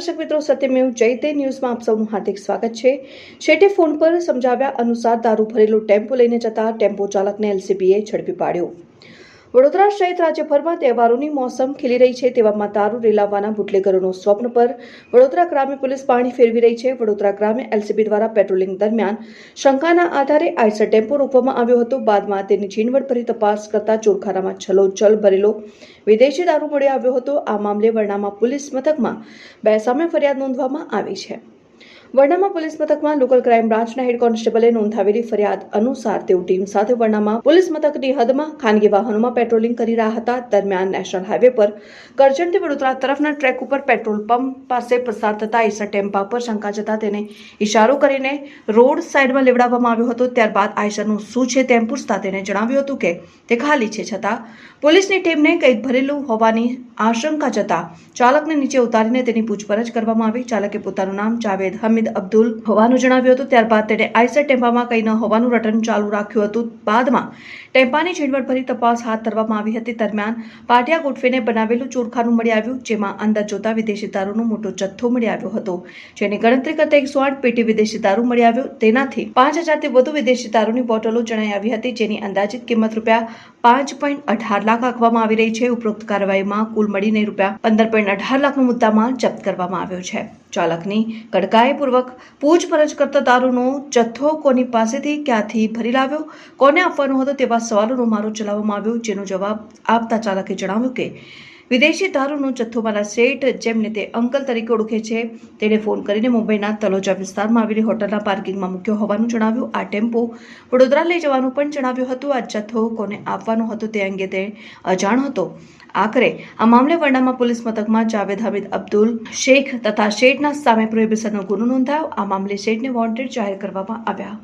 દર્શક મિત્રો, સત્યમેવ જયતે ન્યૂઝમાં આપ સૌનું હાર્દિક સ્વાગત છે. છેટે ફોન પર સમજાવ્યા અનુસાર દારૂ ભરેલો ટેમ્પો લઈને જતા ટેમ્પો ચાલકને એલસીબીએ ઝડપી પાડ્યો. વડોદરા સહિત રાજ્યભરમાં તહેવારોની મોસમ ખીલી રહી છે તેવામાં દારૂ રેલાવવાના બુટલેગરોનો સ્વપ્ન પર વડોદરા ગ્રામ્ય પોલીસ પાણી ફેરવી રહી છે. વડોદરા ગ્રામ્ય એલસીબી દ્વારા પેટ્રોલિંગ દરમિયાન શંકાના આધારે આઈસર ટેમ્પો રોકવામાં આવ્યો હતો. બાદમાં તેની ઝીણવટભરી તપાસ કરતા ચોરખાનામાં છલોછલ ભરેલો વિદેશી દારૂ મળી આવ્યો હતો. આ મામલે વરણામાં પોલીસ મથકમાં બે સામે ફરિયાદ નોંધવામાં આવી છે. વરણામા પોલીસ મથકમાં લોકલ ક્રાઇમ બ્રાન્ચના હેડ કોન્સ્ટેબલે નોંધાવેલી ફરિયાદ અનુસાર તેઓ ટીમ સાથે વરણામા પોલીસ મથકની હદમાં ખાનગી વાહનોમાં પેટ્રોલિંગ કરી રહ્યા હતા. દરમિયાન નેશનલ હાઈવે પર કરજણથી વડોદરા તરફના ટ્રેક ઉપર પેટ્રોલ પંપ પાસે પસાર થતા ઈસર ટેમ્પા પર શંકા જતા તેને ઇશારો કરીને રોડ સાઈડમાં લેવડાવવામાં આવ્યો હતો. ત્યારબાદ આઈસરનું શું છે તેમ પૂછતા તેને જણાવ્યું હતું કે તે ખાલી છે છતાં પોલીસની ટીમને કંઈક ભરેલું હોવાની આશંકા જતા ચાલકને નીચે ઉતારીને તેની પૂછપરછ કરવામાં આવી. ચાલકે પોતાનું નામ જાવેદ હમીદ અબ્દુલ હોવાનું જણાવ્યું હતું. ત્યારબાદ તેણે આઈસર ટેમ્પામાં કંઈ ન હોવાનું રટન ચાલુ રાખ્યું હતું. બાદમાં ટેમ્પાની ઝીણવટભરી તપાસ હાથ ધરવામાં આવી હતી. દરમિયાન પાટિયા ગોઠવીને બનાવેલું ચોરખાનું મળી આવ્યું, જેમાં અંદર જોતા વિદેશી દારૂનો મોટો જથ્થો મળી આવ્યો હતો. જેની ગણતરી કરતા એકસો આઠ પેટી વિદેશી દારૂ મળી આવ્યો. તેનાથી પાંચ હજારથી વધુ વિદેશી દારૂની બોટલો જણાઈ આવી હતી, જેની અંદાજિત કિંમત રૂપિયા પાંચ પોઈન્ટ અઢાર લાખ આંકવામાં આવી રહી છે. ઉપરોક્ત કાર્યવાહીમાં કુલ મળીને રૂપિયા પંદર પોઈન્ટ અઢાર લાખનો મુદ્દામાં જપ્ત કરવામાં આવ્યો છે. ચાલકની કડકાઈપૂર્વક પૂછપરછ કરતા દારૂનો જથ્થો કોની પાસેથી ક્યાંથી ભરી લાવ્યો, કોને આપવાનો હતો તેવા સવાલોનો મારો ચલાવવામાં આવ્યો, જેનો જવાબ આપતા ચાલકે જણાવ્યું કે વિદેશી દારૂનો જથ્થોમાંના શેઠ જેમને તે અંકલ તરીકે ઓળખે છે, તેણે ફોન કરીને મુંબઈના તલોજા વિસ્તારમાં આવેલી હોટલના પાર્કિંગમાં મૂક્યો હોવાનું જણાવ્યું. આ ટેમ્પો વડોદરા લઈ જવાનું પણ જણાવ્યું હતું. આ જથ્થો કોને આપવાનો હતો તે અંગે તે અજાણ હતો. આખરે આ મામલે વરડામાં પોલીસ મથકમાં જાવેદ હમીદ અબ્દુલ શેખ તથા શેઠના સામે પ્રોહિબિશનનો ગુનો નોંધાયો. આ મામલે શેઠને વોન્ટેડ જાહેર કરવામાં આવ્યા.